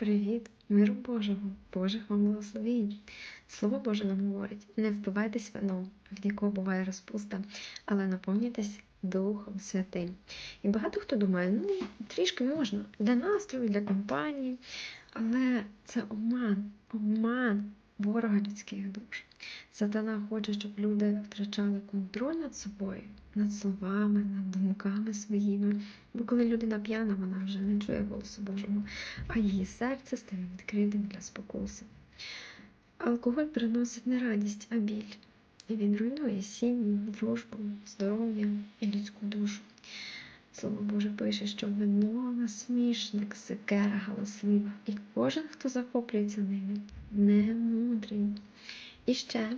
Привіт, миру Божого, Божих вам благословінь. Слово Боже нам говорить: не впивайтесь вином, в якого буває розпуста, але наповнюйтесь Духом Святим. І багато хто думає, ну трішки можна для настрою, для компанії, але це обман, обман ворога людських душ. Сатана хоче, щоб люди втрачали контроль над собою, над словами, над думками своїми. Бо коли людина п'яна, вона вже не чує голосу Божого, а її серце стає відкритим для спокуси. Алкоголь приносить не радість, а біль. І він руйнує сім'ю, дружбу, здоров'я і людську душу. Слово Боже пише, що вино насмішник, секера галаслива, і кожен, хто захоплюється ними, не мудрий. І ще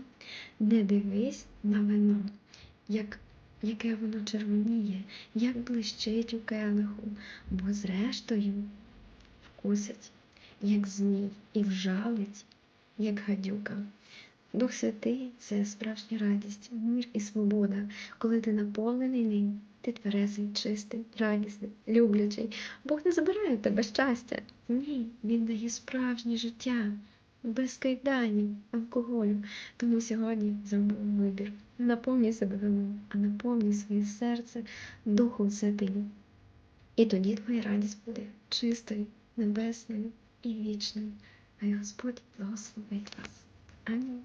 не дивись на вино, як, яке воно червоніє, як блищить у келиху, бо зрештою вкусять, як змій, і вжалить, як гадюка. Дух Святий це справжня радість, мир і свобода, коли ти наповнений ним, ти тверезий, чистий, радісний, люблячий. Бог не забирає в тебе щастя. Ні, Він дає справжнє життя, без кайданів, алкоголю. Тому сьогодні зроби вибір. Наповні себе вином, а наповні своє серце Духом Святим. І тоді твоя радість буде чистою, небесною і вічною. Хай Господь благословить вас. Амінь.